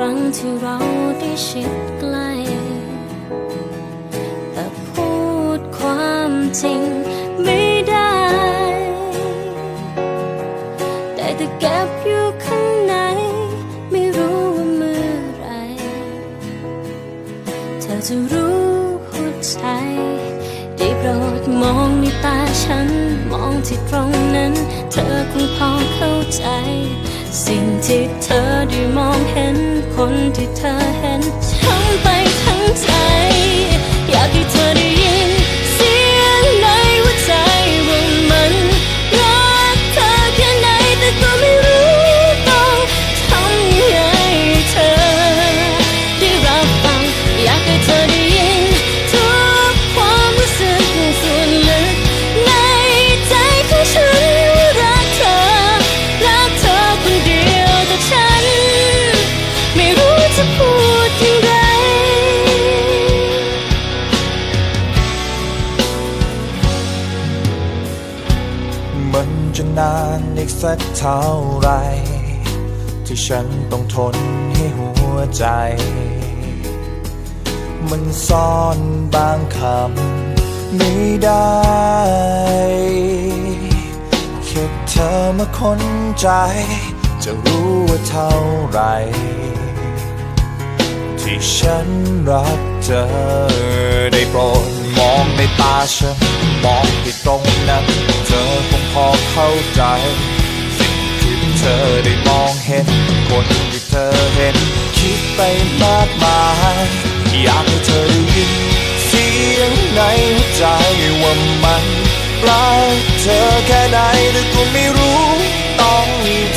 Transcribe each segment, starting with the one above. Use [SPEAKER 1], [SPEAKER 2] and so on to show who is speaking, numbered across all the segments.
[SPEAKER 1] รั้งที่เราได้ชิดใกล้ แต่พูดความจริงไม่ได้ แต่เก็บอยู่ข้างใน ไม่รู้ว่าเมื่อไร เธอจะรู้หัวใจได้โปรดมองในตาฉัน มองที่ตรงนั้น เธอคงพอเข้าใจ สิ่งที่เธอได้ คนที่เธอ จะ
[SPEAKER 2] นานอีกสักเท่าไร ที่ฉันต้องทนให้หัวใจ มันซ่อนบางคำไม่ได้ แค่เธอมาค้นใจ จะรู้ว่าเท่าไร ที่ฉันรักเธอได้โปรดมองในตาฉัน มองที่ตรงนั้นาใจ สิ่งที่เธอได้มองเห็น คนที่เธอเห็น คิดไปมากมาย อยากให้เธอได้ยิน เสียงในหัวใจว่ามันรักเธอแค่ไหนแต่ก็ไม่รู้ ต้อง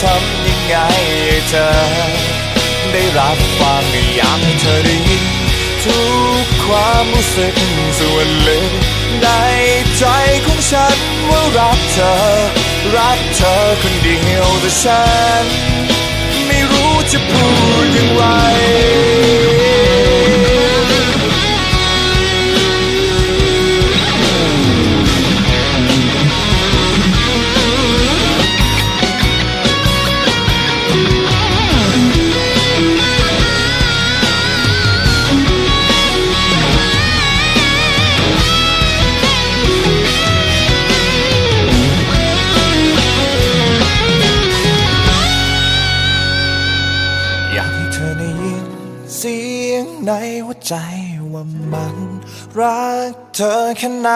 [SPEAKER 2] ทำยังไงให้เธอ ได้รับฟังอยากให้เธอได้ยิน ทุกความรู้สึกส่วนลึก ในใจของฉันว่ารักเธอ รักเธอคนเดียวแต่ฉัน ไม่รู้จะพูดอย่างไร เสียงในหัวใจว่ามันรักเธอแค่ไหน